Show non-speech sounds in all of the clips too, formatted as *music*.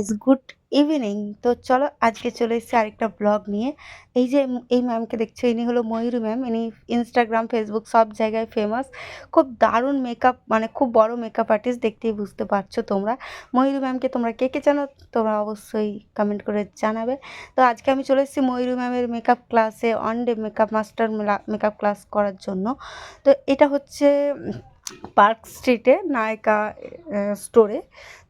Is good evening তো চলো আজকে চলে এসেছি আরেকটা ব্লগ নিয়ে। এই যে এই ম্যামকে দেখছ, ইনি হলো ময়ূরী ম্যাম ইনি ইনস্টাগ্রাম ফেসবুক সব জায়গায় ফেমাস খুব দারুণ মেকআপ মানে খুব বড় মেকআপ আর্টিস্ট দেখতেই বুঝতে পারছ তোমরা। ময়ূরী ম্যামকে তোমরা কে কে জানো, তোমরা অবশ্যই কমেন্ট করে জানাবে। তো আজকে আমি চলে এসেছি ময়ূরী ম্যামের মেকআপ ক্লাসে on day makeup master makeup class করার জন্য। তো এটা হচ্ছে পার্ক স্ট্রিটে নায়িকা স্টোরে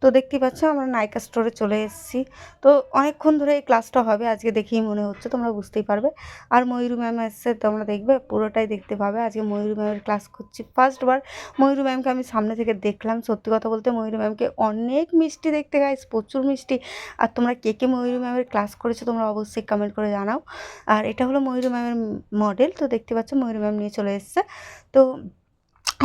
তো দেখতেই পাচ্ছ, আমরা নায়িকা স্টোরে চলে এসেছি। তো অনেকক্ষণ ধরে এই ক্লাসটা হবে, আজকে দেখেই মনে হচ্ছে, তোমরা বুঝতেই পারবে। আর ময়ূরী ম্যাম এসছে তোমরা দেখবে, পুরোটাই দেখতে পাবে। আজকে ময়ূরী ম্যামের ক্লাস করছি। ফার্স্টবার ময়ূরী ম্যামকে আমি সামনে থেকে দেখলাম, সত্যি কথা বলতে ময়ূরী ম্যামকে অনেক মিষ্টি দেখতে গাইস প্রচুর মিষ্টি। আর তোমরা কে কে ময়ূরী ম্যামের ক্লাস করেছ, তোমরা অবশ্যই কমেন্ট করে জানাও। আর এটা হলো ময়ূরী ম্যামের মডেল তো দেখতে পাচ্ছ ময়ূরী ম্যাম নিয়ে চলে এসছে। তো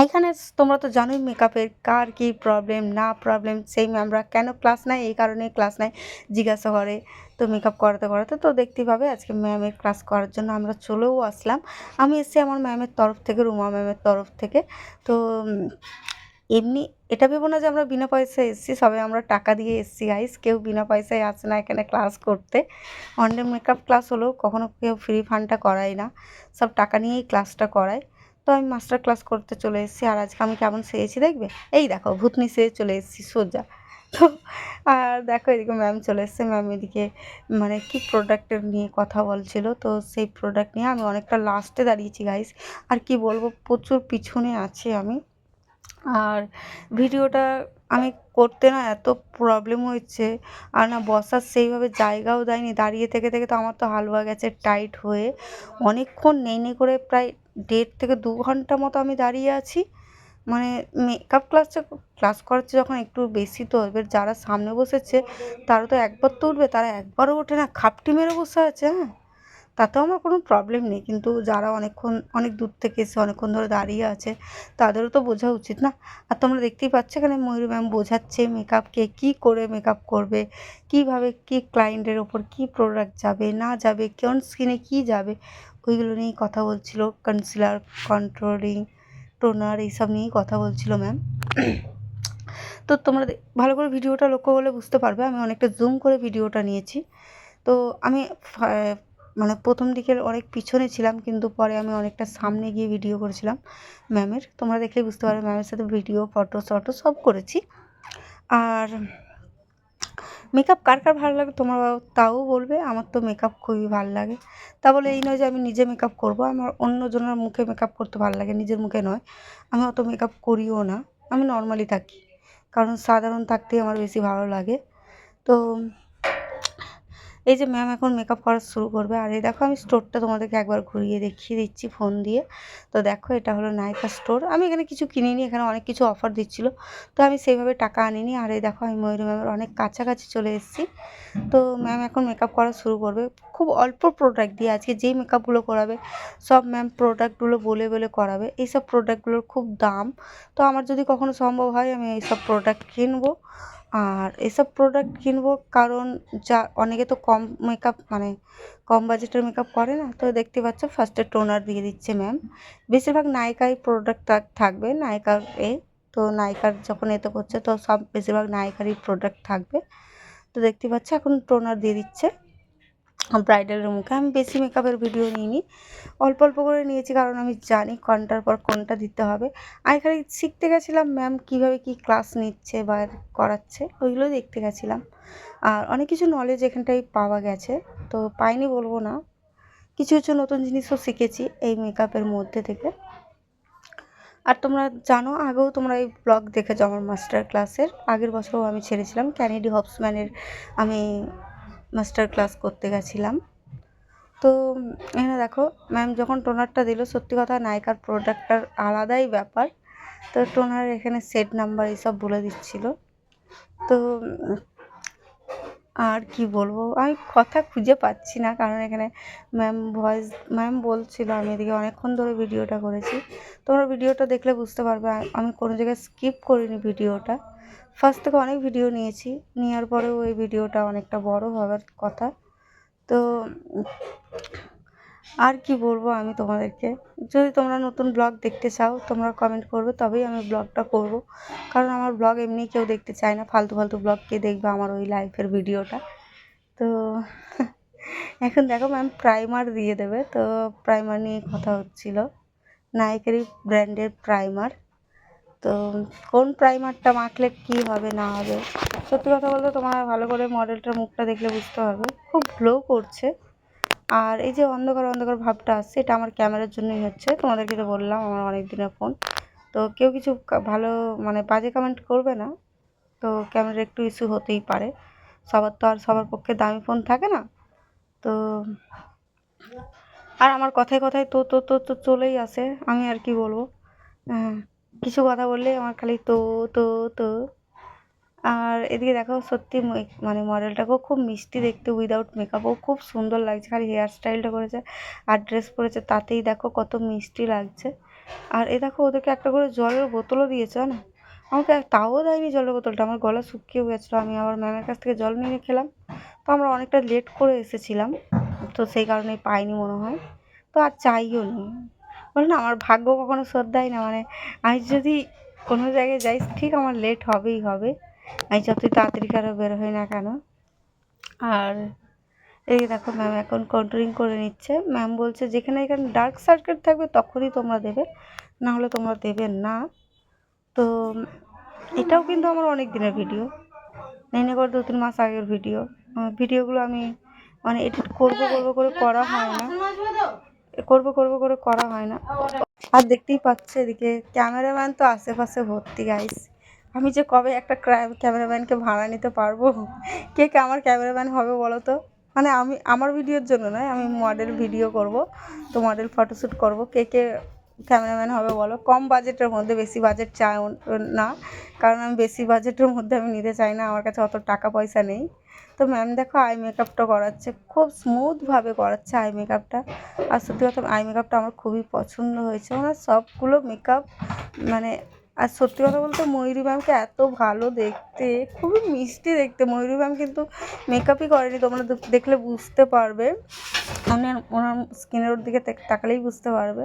এখানে তোমরা তো জানোই মেকআপের কার কী প্রবলেম না প্রবলেম সেই ম্যামরা কেন ক্লাস নেয় এই কারণে ক্লাস নেয় জিজ্ঞাসা করে। তো মেকআপ করাতে করাতে তো দেখতে পাবে, আজকে ম্যামের ক্লাস করার জন্য আমরা চলেও আসলাম। আমি এসেছি আমার ম্যামের তরফ থেকে, রুমা ম্যামের তরফ থেকে। তো এমনি, এটা ভেবো না যে আমরা বিনা পয়সায় এসেছি সবাই আমরা টাকা দিয়ে এসেছি গাইস কেউ বিনা পয়সায় আসে না এখানে ক্লাস করতে। অনডে মেকআপ ক্লাস হলেও কখনো কেউ ফ্রি ফান্ডটা করায় না। সব টাকা নিয়েই ক্লাসটা করায়। তো আমি মাস্টার ক্লাস করতে চলে এসেছি আর আজকে আমি কেমন সেয়েছি দেখবে? এই দেখো, ভূতনি সেরে চলে এসেছি, সোজা। তো আর দেখো এদিকে ম্যাম চলে এসছে। ম্যাম এদিকে মানে কি প্রোডাক্টের নিয়ে কথা বলছিল? তো সেই প্রোডাক্ট নিয়ে আমি অনেকটা লাস্টে দাঁড়িয়েছি গাইস আর কি বলব, প্রচুর পিছনে আছি আমি। আর ভিডিওটা আমি করতে না এত প্রবলেম হচ্ছে আর না বসার সেইভাবে জায়গাও দেয়নি। দাঁড়িয়ে থেকে থেকে তো আমার তো হালুয়া গেছে টাইট হয়ে অনেকক্ষণ নেই নেই করে প্রায় দেড় থেকে দু ঘণ্টা মতো আমি দাঁড়িয়ে আছি। মানে মেকআপ ক্লাসটা ক্লাস করাচ্ছে যখন একটু বেশি তো, এবার যারা সামনে বসেছে, তারা তো একবার তো উঠবে তারা একবারও ওঠে না। খাপটি মেরে বসে আছে হ্যাঁ? তাতেও আমার কোনো প্রবলেম নেই। কিন্তু যারা অনেকক্ষণ, অনেক দূর থেকে এসে অনেকক্ষণ ধরে দাঁড়িয়ে আছে, তাদেরও তো বোঝা উচিত না। আর তোমরা দেখতেই পাচ্ছ এখানে ময়ূরী ম্যাম বোঝাচ্ছে মেকআপকে কী করে মেকআপ করবে, কীভাবে কী ক্লায়েন্টের ওপর কী প্রোডাক্ট যাবে, না যাবে, কোন স্কিনে কী যাবে, ওইগুলো নিয়েই কথা বলছিল। কনসিলার কন্ট্রোলিং টোনার এইসব নিয়েই কথা বলছিল ম্যাম তো তোমরা ভালো করে ভিডিওটা লক্ষ্য করলে বুঝতে পারবে, আমি অনেকটা জুম করে ভিডিওটা নিয়েছি। তো আমি মানে প্রথম দিকের অনেক পিছনে ছিলাম, কিন্তু পরে আমি অনেকটা সামনে গিয়ে ভিডিও করেছিলাম ম্যামের তোমরা দেখলেই বুঝতে পারবে ম্যামের সাথে ভিডিও ফটো শটো সব করেছি। আর মেকআপ কার কার ভালো লাগে তোমরা তাও বলবে। আমার তো মেকআপ খুবই ভালো লাগে। তা বলে এই নয় যে আমি নিজে মেকআপ করব, আমার অন্যজনের মুখে মেকআপ করতে ভালো লাগে, নিজের মুখে নয়। আমি অত মেকআপ করিও না, আমি নর্মালি থাকি। কারণ সাধারণ থাকতেই আমার বেশি ভালো লাগে। তো এই যে ম্যাম এখন মেকআপ করা শুরু করবে। আর এই দেখো, আমি স্টোরটা তোমাদেরকে একবার ঘুরিয়ে দেখিয়ে দিচ্ছি ফোন দিয়ে। তো দেখো, এটা হলো নায়িকা স্টোর আমি এখানে কিছু কিনিনি, এখানে অনেক কিছু অফার দিচ্ছিল। তো আমি সেইভাবে টাকা আনিনি। আর এই দেখো, আমি ময়ূরী ম্যামের অনেক কাছাকাছি চলে এসেছি। তো ম্যাম এখন মেকআপ করা শুরু করবে। খুব অল্প প্রোডাক্ট দিয়ে আজকে যেই মেকআপগুলো করাবে, সব ম্যাম প্রোডাক্টগুলো বলে বলে করাবে। এইসব প্রোডাক্টগুলোর খুব দাম। তো আমার যদি কখনো সম্ভব হয়, আমি এইসব প্রোডাক্ট কিনবো। আর এসব প্রোডাক্ট কিনবো কারণ যা, অনেকে তো কম মেকআপ মানে কম বাজেটের মেকআপ করে না, তো দেখতে পাচ্ছ ফার্স্টে টোনার দিয়ে দিচ্ছে ম্যাম বেশিরভাগ নায়িকাই প্রোডাক্ট থাকবে নায়িকার এ, তো নায়িকার যখন এতে করছে, তো সব বেশিরভাগ নায়িকারই প্রোডাক্ট থাকবে। তো দেখতে পাচ্ছ এখন টোনার দিয়ে দিচ্ছে। ব্রাইডালের মুখে আমি বেশি মেকআপের ভিডিও নিইনি। অল্প অল্প করে নিয়েছি কারণ আমি জানি কোনটার পর কোনটা দিতে হবে। আর এখানে শিখতে গেছিলাম ম্যাম কীভাবে কী ক্লাস নিচ্ছে বা করাচ্ছে, ওইগুলো দেখতে গেছিলাম। আর অনেক কিছু নলেজ এখানটায় পাওয়া গেছে, তো পাইনি বলব না। কিছু কিছু নতুন জিনিসও শিখেছি এই মেকআপের মধ্যে থেকে। আর তোমরা জানো, আগেও তোমরা এই ব্লগ দেখেছ আমার মাস্টার ক্লাসের আগের বছরও আমি ছেড়েছিলাম। ক্যানেডি হবসম্যানের আমি মাস্টার ক্লাস করতে গেছিলাম। তো, এখানে দেখো ম্যাম যখন টোনারটা দিল, সত্যি কথা নায়িকার প্রোডাক্টটার আলাদাই ব্যাপার। তো টোনার এখানে সেট নাম্বার এইসব বলে দিচ্ছিল। তো আর কি বলব? আমি কথা খুঁজে পাচ্ছি না, কারণ এখানে ম্যাম ভয়েস ম্যাম বলছিল আমি এদিকে অনেকক্ষণ ধরে ভিডিওটা করেছি। তোমরা ভিডিওটা দেখলে বুঝতে পারবে আমি কোনো জায়গায় স্কিপ করিনি ভিডিওটা। ফার্স্ট থেকে অনেক ভিডিও নিয়েছি, নেওয়ার পরেও এই ভিডিওটা অনেকটা বড় হওয়ার কথা। তো আর কি বলব আমি তোমাদেরকে? যদি তোমরা নতুন ব্লগ দেখতে চাও, তোমরা কমেন্ট করবে, তবেই আমি ব্লগটা করব। কারণ আমার ব্লগ এমনি কেউ দেখতে চায় না, ফালতু ফালতু ব্লগ কে দেখবে আমার ওই লাইফের ভিডিওটা। তো *laughs* এখন দেখো ম্যাম প্রাইমার দিয়ে দেবে। তো প্রাইমার নিয়ে কথা হচ্ছিল। নায়কেরই ব্র্যান্ডের প্রাইমার তো কোন প্রাইমারটা মাখলে কী হবে, না হবে? সত্যি কথা বলতে তোমার ভালো করে মডেলটার মুখটা দেখলে বুঝতে হবে খুব গ্লো করছে। আর এই যে অন্ধকার অন্ধকার ভাবটা আসছে, এটা আমার ক্যামেরার জন্যই হচ্ছে। তোমাদেরকে তো বললাম, আমার অনেক দিনের ফোন। তো কেউ কিছু ভালো মানে বাজে কমেন্ট করবে না। তো ক্যামেরার একটু ইস্যু হতেই পারে। সবার তো আর সবার পক্ষে দামি ফোন থাকে না। তো আর আমার কথায় কথায় তো তো তো তো চলেই আসে। আমি আর কি বলব? কিছু কথা বললে আমার খালি তো তো তো। আর এদিকে দেখো সত্যি মানে মডেলটাকেও খুব মিষ্টি দেখতে উইদাউট মেকআপও খুব সুন্দর লাগছে, খালি হেয়ার স্টাইলটা করেছে আর ড্রেস পরেছে, তাতেই দেখো কত মিষ্টি লাগছে। আর এ দেখো ওদেরকে একটা করে জলের বোতলও দিয়েছে না আমাকে তাও দেয়নি জলের বোতলটা, আমার গলা শুকিয়ে গেছিল, আমি আবার ম্যামের কাছ থেকে জল নিয়ে খেলাম। তো আমরা অনেকটা লেট করে এসেছিলাম, তো সেই কারণে পাইনি মনে হয়। তো আর চাইও নি। বলে না, আমার ভাগ্য কখনো দেয় না মানে আমি যদি কোনো জায়গায় যাই, ঠিক আমার লেট হবেই হবে। আমি যতই তাড়াতাড়ি কারও বের হই না কেন? আর এই দেখো ম্যাম এখন কন্ট্রোলিং করে নিচ্ছে। ম্যাম বলছে যেখানে এখানে ডার্ক সার্কেল থাকবে তখনই তোমরা দেবে। না হলে তোমরা দেবে না। তো এটাও কিন্তু আমার অনেক দিনের ভিডিও নেনে করে দু তিন মাস আগের ভিডিও ভিডিওগুলো আমি মানে এডিট করব করব করে করা হয় না। করব করব করে করা হয় না। আর দেখতেই পাচ্ছে এদিকে ক্যামেরাম্যান তো আশেপাশে ভর্তি গাইস আমি যে কবে একটা ক্যামেরাম্যানকে ভাড়া নিতে পারব? কে কে আমার ক্যামেরাম্যান হবে বলো তো? মানে আমি, আমার ভিডিওর জন্য নয়, আমি মডেল ভিডিও করব, তো মডেল ফটোশ্যুট করব। কে কে ক্যামেরাম্যান হবে বলো? কম বাজেটের মধ্যে বেশি বাজেট চাই না, কারণ আমি বেশি বাজেটের মধ্যে আমি নিতে চাই না, আমার কাছে অত টাকা পয়সা নেই। তো ম্যাম দেখো আই মেকআপটা করাচ্ছে, খুব স্মুথভাবে করাচ্ছে আই মেকআপটা আর সত্যি কথা আই মেকআপটা আমার খুবই পছন্দ হয়েছে। ওনার সবগুলো মেকআপ মানে আর সত্যি কথা বলতে ময়ূরী ম্যামকে এত ভালো দেখতে, খুবই মিষ্টি দেখতে। ময়ূরী ম্যাম কিন্তু মেকআপই করেনি, তোমরা দেখলে বুঝতে পারবে। মানে ওনার স্কিনের ওর দিকে তাকালেই বুঝতে পারবে।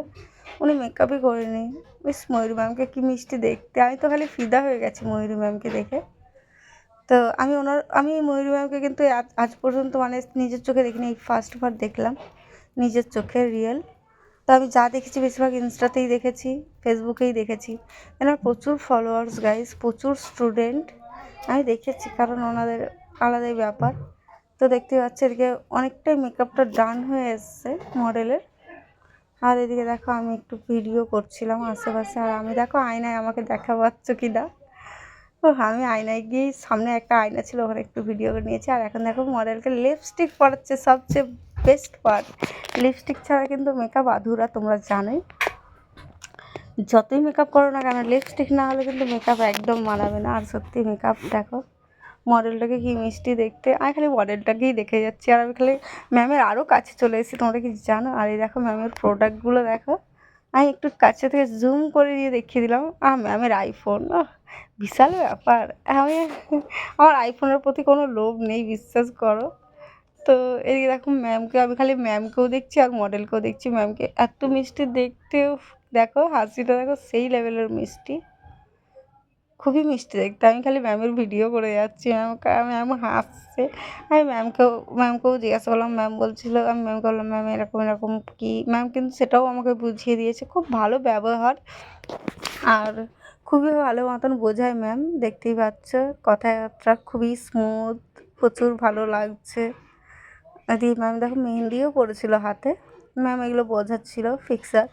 উনি মেকআপই করেনি। বেশ, ময়ূরী ম্যামকে কী মিষ্টি দেখতে। আমি তো খালি ফিদা হয়ে গেছি ময়ূরী ম্যামকে দেখে। তো আমি ওনার, আমি ময়ূরী ম্যামকে কিন্তু আজ পর্যন্ত মানে নিজের চোখে দেখিনি, এই ফার্স্ট বার দেখলাম। নিজের চোখে রিয়েল তো আমি যা দেখেছি, বেশিরভাগ ইনস্টাতেই দেখেছি, ফেসবুকেই দেখেছি। এনার প্রচুর ফলোয়ার্স গাইস প্রচুর স্টুডেন্ট আমি দেখেছি কারণ ওনাদের আলাদাই ব্যাপার। তো দেখতে পাচ্ছি এদিকে অনেকটাই মেকআপটা ডান হয়ে এসছে মডেলের আর এদিকে দেখো, আমি একটু ভিডিও করছিলাম আশেপাশে। আর আমি দেখো, আয়নায় আমাকে দেখা পাচ্ছ কি না ও আমি আয়নায় গিয়ে সামনে একটা আয়না ছিল, ওখানে একটু ভিডিও করে নিয়েছি। আর এখন দেখো মডেলকে লিপস্টিক পরাচ্ছে সবচেয়ে বেস্ট পার্ট। লিপস্টিক ছাড়া কিন্তু মেকআপ আধুরা, তোমরা জানোই। যতই মেকআপ করো না কেন, লিপস্টিক না হলে কিন্তু মেকআপ একদম মানাবে না। আর সত্যি মেকআপ দেখো মডেলটাকে কি মিষ্টি দেখতে। আমি খালি মডেলটাকেই দেখে যাচ্ছি। আর আমি খালি ম্যামের আরও কাছে চলে এসেছি, তোমরা কি জানো? আর এই দেখো ম্যামের প্রোডাক্টগুলো দেখো। আমি একটু কাছে থেকে জুম করে দিয়ে দেখিয়ে দিলাম। আহ ম্যামের আইফোন বিশাল ব্যাপার। আমি, আমার আইফোনের প্রতি কোনো লোভ নেই, বিশ্বাস করো। তো এদিকে দেখো ম্যামকে আমি খালি ম্যামকেও দেখছি আর মডেলকেও দেখছি। ম্যামকে এত মিষ্টি দেখতেও দেখো হাসিটা দেখো সেই লেভেলের মিষ্টি। খুবই মিষ্টি দেখতে। আমি খালি ম্যামের ভিডিও করে যাচ্ছি। ম্যাম ম্যাম হাসছে। আমি ম্যামকেও ম্যামকেও জিজ্ঞাসা করলাম ম্যাম বলছিল, আমি ম্যামকে বললাম ম্যাম এরকম এরকম কী? ম্যাম কিন্তু সেটাও আমাকে বুঝিয়ে দিয়েছে। খুব ভালো ব্যবহার। আর খুবই ভালো মতন বোঝায় ম্যাম দেখতেই পাচ্ছ, কথাবার্তা খুবই স্মুথ প্রচুর ভালো লাগছে। দিয়ে ম্যাম দেখো মেহেন্দিও পড়েছিল হাতে। ম্যাম এগুলো বোঝাচ্ছিল। ফিক্সার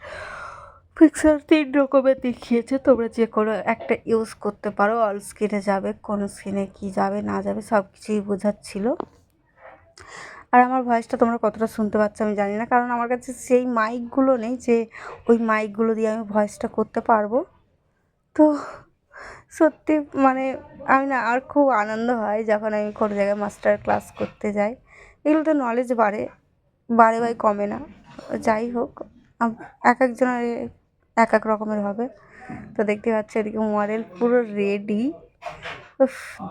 ফিক্সার তিন রকমের দেখিয়েছে। তোমরা যে কোনো একটা ইউজ করতে পারো। অল স্কিনে যাবে, কোন স্কিনে কী যাবে, না যাবে সব কিছুই বোঝাচ্ছিল। আর আমার ভয়েসটা তোমরা কতটা শুনতে পাচ্ছ আমি জানি না। কারণ আমার কাছে সেই মাইকগুলো নেই যে ওই মাইকগুলো দিয়ে আমি ভয়েসটা করতে পারব। তো সত্যি মানে আমি না আর খুব আনন্দ হয় যখন আমি কোনো জায়গায় মাস্টার ক্লাস করতে যাই। এগুলোতে নলেজ বাড়ে বাড়ে বাই কমে না। যাই হোক এক একজনের এক এক রকমের হবে। তো দেখতে পাচ্ছি এদিকে মডেল পুরো রেডি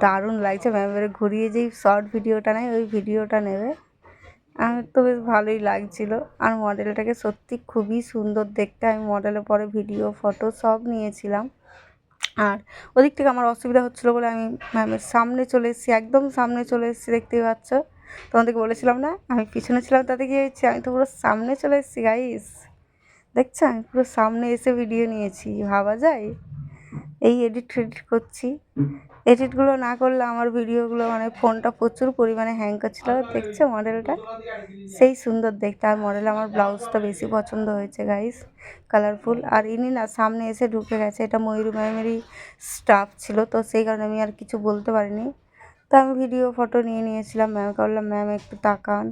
দারুণ লাগছে। ম্যাম এবারে ঘুরিয়ে যেই শর্ট ভিডিওটা নেয়, ওই ভিডিওটা নেবে। আমার তো বেশ ভালোই লাগছিল। আর মডেলটাকে সত্যি খুবই সুন্দর দেখতে। আমি মডেলের পরে ভিডিও ফটো সব নিয়েছিলাম। আর ওদিক থেকে আমার অসুবিধা হচ্ছিল বলে আমি ম্যামের সামনে চলে এসেছি, একদম সামনে চলে এসেছি দেখতেই পাচ্ছ? তোমাদেরকে বলেছিলাম না, আমি পিছনে ছিলাম তাতে কি হয়েছে আমি তো পুরো সামনে চলে এসেছি গাইস দেখছ? আমি পুরো সামনে এসে ভিডিও নিয়েছি, ভাবা যায়? এই এডিট ফেডিট করছি। এডিটগুলো না করলে আমার ভিডিওগুলো মানে ফোনটা প্রচুর পরিমাণে হ্যাং করছিল, দেখছ মডেলটা সেই সুন্দর দেখতে। আর মডেল আমার ব্লাউজটা বেশি পছন্দ হয়েছে গাইস কালারফুল আর ইনি না সামনে এসে ঢুকে গেছে, এটা ময়ূর ম্যামেরই স্টাফ ছিল, তো সেই কারণে আমি আর কিছু বলতে পারিনি। তো আমি ভিডিও ফটো নিয়ে নিয়েছিলাম ম্যামকে বললাম ম্যাম একটু তাকান।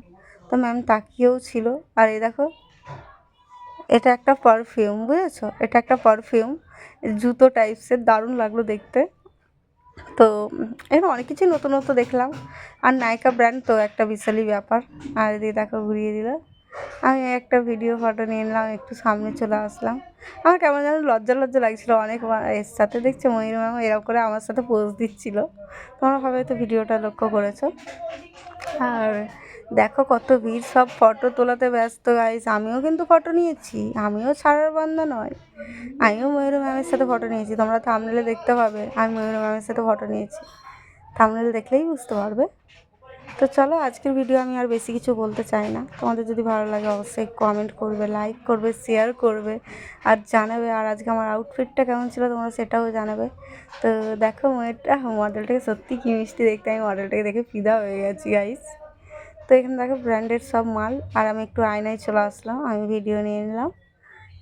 তো ম্যাম তাকিয়েও ছিল। আর এই দেখো, এটা একটা পারফিউম বুঝেছ? এটা একটা পারফিউম জুতো টাইপসের দারুণ লাগল দেখতে। তো এখানে অনেক কিছুই নতুন নতুন দেখলাম। আর নায়িকা ব্র্যান্ড তো একটা বিশালই ব্যাপার। আর এদিকে দেখো, ঘুরিয়ে দিল। আমি একটা ভিডিও ফটো নিয়ে নিলাম, একটু সামনে চলে আসলাম। আমার কেমন যেন লজ্জা লজ্জা লাগছিল, অনেক এর সাথে দেখছে ময়ূর ম্যাম এরকম করে আমার সাথে পোজ দিচ্ছিল। তোমরা তো ভিডিওটা লক্ষ্য করেছ। আর দেখো কত ভিড়, সব ফটো তোলাতে ব্যস্ত গাইস আমিও কিন্তু ফটো নিয়েছি, আমিও ছাড়ার বান্ধা নয়। আমিও ময়ূর ম্যামের সাথে ফটো নিয়েছি। তোমরা থামনেলে দেখতে পাবে, আমি ময়ূর ম্যামের সাথে ফটো নিয়েছি। থামনেল দেখলেই বুঝতে পারবে। তো চলো, আজকের ভিডিও আমি আর বেশি কিছু বলতে চাই না। তোমাদের যদি ভালো লাগে অবশ্যই কমেন্ট করবে লাইক করবে শেয়ার করবে, আর জানাবে। আর আজকে আমার আউটফিটটা কেমন ছিল তোমরা সেটাও জানাবে। তো দেখো, মেয়েটা মডেলটাকে সত্যি কি মিষ্টি দেখতে। আমি মডেলটাকে দেখে ফিদা হয়ে গেছি গাইস তো এখানে দেখো ব্র্যান্ডেড সব মাল। আর আমি একটু আয়নায় চলে আসলাম, আমি ভিডিও নিয়ে নিলাম।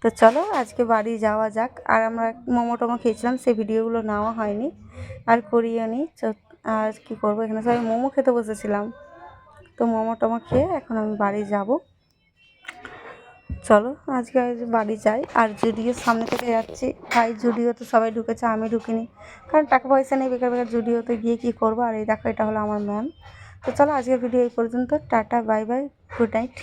তো চলো, আজকে বাড়ি যাওয়া যাক। আর আমরা মোমো টোমো খেয়েছিলাম, সেই ভিডিওগুলো নেওয়া হয়নি। আর করিও নি। আর কী করব? এখানে সবাই মোমো খেতে বসেছিলাম। তো মোমো টোমো খেয়ে এখন আমি বাড়ি যাব। চলো, আজকে আজ বাড়ি যাই। আর জুডিওর সামনে থেকে যাচ্ছি, ভাই জুডিওতে সবাই ঢুকেছে, আমি ঢুকিনি। কারণ টাকা পয়সা নেই, বেকার বেকার জুডিওতে গিয়ে কী করব? আর এই দেখো, এটা হলো আমার ম্যাম। তো চলো, আজকের ভিডিও এই পর্যন্ত। Tata, bye bye, good night.